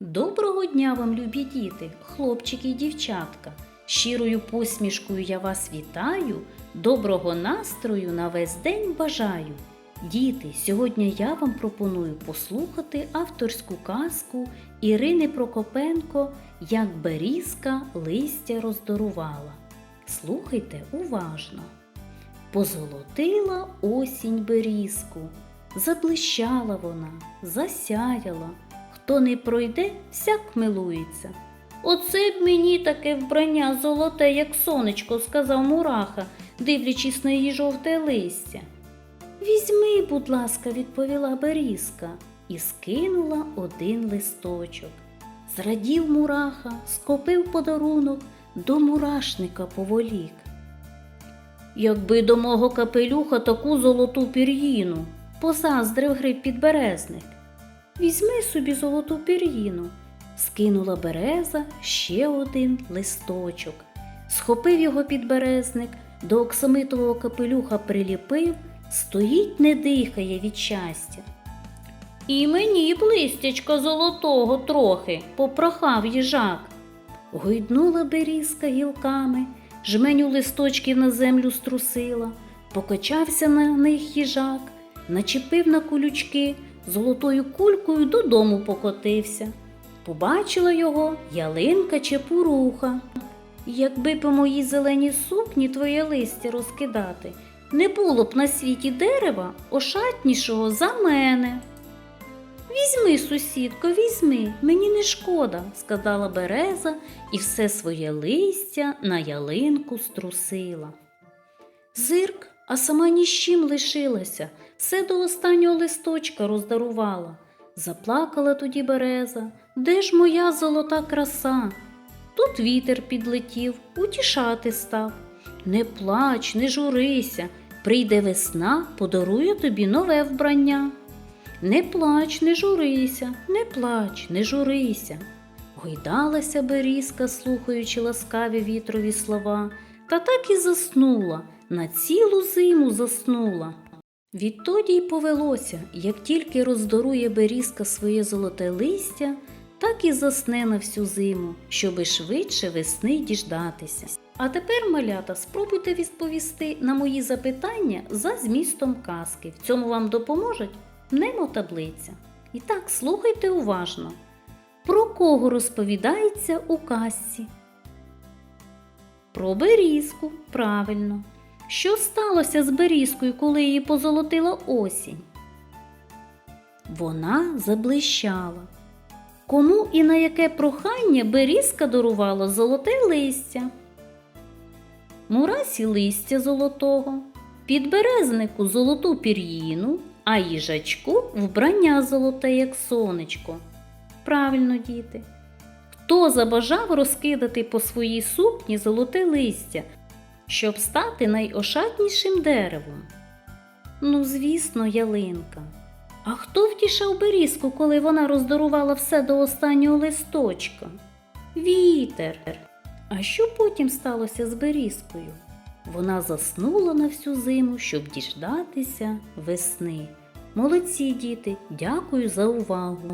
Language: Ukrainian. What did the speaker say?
Доброго дня вам, любі діти, хлопчики і дівчатка. Щирою посмішкою я вас вітаю, доброго настрою на весь день бажаю. Діти, сьогодні я вам пропоную послухати авторську казку Ірини Прокопенко Як берізка листя роздорувала. Слухайте уважно. Позолотила осінь берізку, заблищала вона, засяяла. Хто не пройде, всяк милується. Оце б мені таке вбрання золоте, як сонечко, сказав мураха, дивлячись на її жовте листя. Візьми, будь ласка, відповіла Берізка і скинула один листочок. Зрадів мураха, скопив подарунок, до мурашника поволік. Якби до мого капелюха таку золоту пір'їну, позаздрив гриб підберезник. Візьми собі золоту пір'їну, скинула береза ще один листочок. Схопив його підберезник, до оксамитового капелюха приліпив, стоїть, не дихає від щастя. І мені б листячка золотого трохи, попрохав їжак. Гойднула берізка гілками, жменю листочків на землю струсила, покачався на них їжак, начепив на колючки, золотою кулькою додому покотився. Побачила його ялинка чепуруха. Якби по моїй зеленій сукні твоє листя розкидати, не було б на світі дерева ошатнішого за мене. Візьми, сусідко, візьми, мені не шкода, сказала береза і все своє листя на ялинку струсила. Зирк, а сама ні з чим лишилася, все до останнього листочка роздарувала. Заплакала тоді береза, де ж моя золота краса? Тут вітер підлетів, утішати став. Не плач, не журися, прийде весна, подарує тобі нове вбрання. Не плач, не журися, не плач, не журися. Гойдалася берізка, слухаючи ласкаві вітрові слова, та так і заснула, на цілу зиму заснула. Відтоді й повелося, як тільки роздорує берізка своє золоте листя, так і засне на всю зиму, щоби швидше весни діждатися. А тепер, малята, спробуйте відповісти на мої запитання за змістом казки. В цьому вам допоможуть мнемотаблиця. І так, слухайте уважно. Про кого розповідається у казці? Про берізку, правильно. Що сталося з берізкою, коли її позолотила осінь? Вона заблищала. Кому і на яке прохання берізка дарувала золоте листя? Мурасі листя золотого, підберезнику золоту пір'їну, а їжачку вбрання золоте, як сонечко. Правильно, діти. Хто забажав розкидати по своїй сукні золоте листя, щоб стати найошатнішим деревом? Ну, звісно, ялинка. А хто втішав берізку, коли вона роздарувала все до останнього листочка? Вітер. А що потім сталося з берізкою? Вона заснула на всю зиму, щоб діждатися весни. Молодці, діти, дякую за увагу.